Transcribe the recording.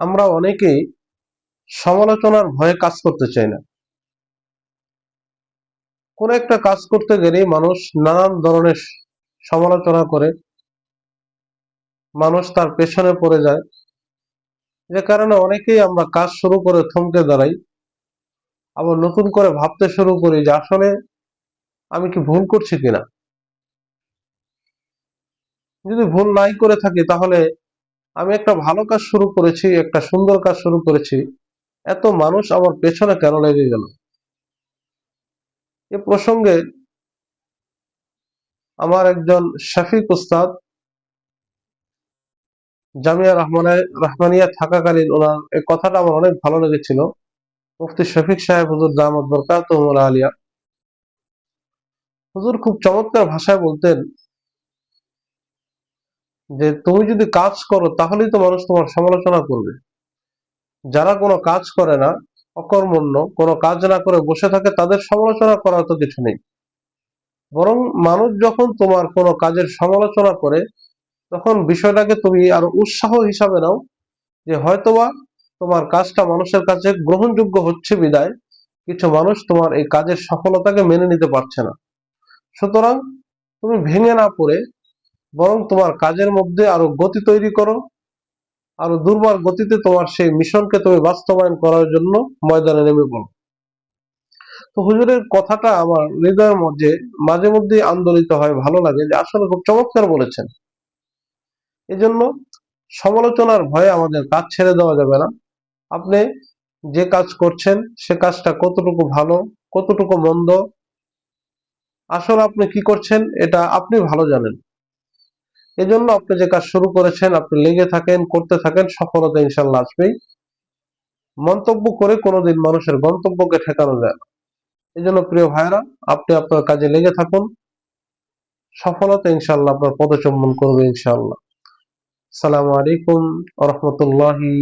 আমরা অনেকেই সমালোচনার ভয়ে কাজ করতে চাই না। কোন একটা কাজ করতে গেলে মানুষ নানান ধরনের সমালোচনা করে। মানুষ তার পেছনে পড়ে যায়। যে কারণে অনেকেই আমরা কাজ শুরু করে থমকে দাঁড়াই। আবার নতুন করে ভাবতে শুরু করি যে আসলে আমি কি ভুল করছি কিনা? যদি ভুল নাই করে থাকি তাহলে আমি একটা ভালো কাজ শুরু করেছি, একটা সুন্দর কাজ শুরু করেছি। এত মানুষ আমার পেছনে কেন লেগে গেল? এ প্রসঙ্গে আমার একজন শফিক উস্তাদ জামিয়া রহমানে, রহমানিয়া থাকাকালীন ওনার এই কথাটা আমার অনেক ভালো লেগেছিল। মুফতি শফিক সাহেব, হুজুর দামদ বরকাত আলিয়া। হুজুর খুব চমৎকার ভাষায় বলতেন যে তুমি যদি কাজ করো, তাহলেই তো মানুষ তোমার সমালোচনা করবে। যারা কোনো কাজ করে না, অকর্মণ্য, কোনো কাজ না করে বসে থাকে, তাদের সমালোচনা করার তো কিছু নেই। বরং মানুষ যখন তোমার কোনো কাজের সমালোচনা করে, তখন বিষয়টাকে তুমি আরও উৎসাহ হিসাবে নাও যে হয়তোবা তোমার কাজটা মানুষের কাছে গ্রহণযোগ্য হচ্ছে বিদায় কিছু মানুষ তোমার এই কাজের সফলতাকে মেনে নিতে পারছে না। সুতরাং তুমি ভেঙে না পড়ে বরং তোমার কাজের মধ্যে আরও গতি তৈরি করো, আরও দুর্বার গতিতে তোমার সেই মিশনকে তুমি বাস্তবায়ন করার জন্য ময়দানে নেমে পড়ো। তো হুজুরের কথাটা আমার হৃদয়ের মধ্যে মাঝে মধ্যে আন্দোলিত হয়, ভালো লাগে যে আসলে খুব চমৎকার বলেছেন। এজন্য সমালোচনার ভয়ে আমাদের কাজ ছেড়ে দেওয়া যাবে না। আপনি যে কাজ করছেন, সে কাজটা কতটুকু ভালো, কতটুকু মন্দ, আসলে আপনি কি করছেন, এটা আপনি ভালো জানেন। এজন্য আপনি যে কাজ শুরু করেছেন, আপনি লেগে থাকেন, করতে থাকেন, সফলতা ইনশাল্লাহ আসবেই। মন্তব্য করে কোনোদিন মানুষের গন্তব্যকে ঠেকানো যায় না। এই জন্য প্রিয় ভাইরা আপনি আপনার কাজে লেগে থাকুন। সফলতা ইনশাল্লাহ আপনার পদচম্বন করবে ইনশাল্লাহ। সালামু আলাইকুম রহমতুল্লাহি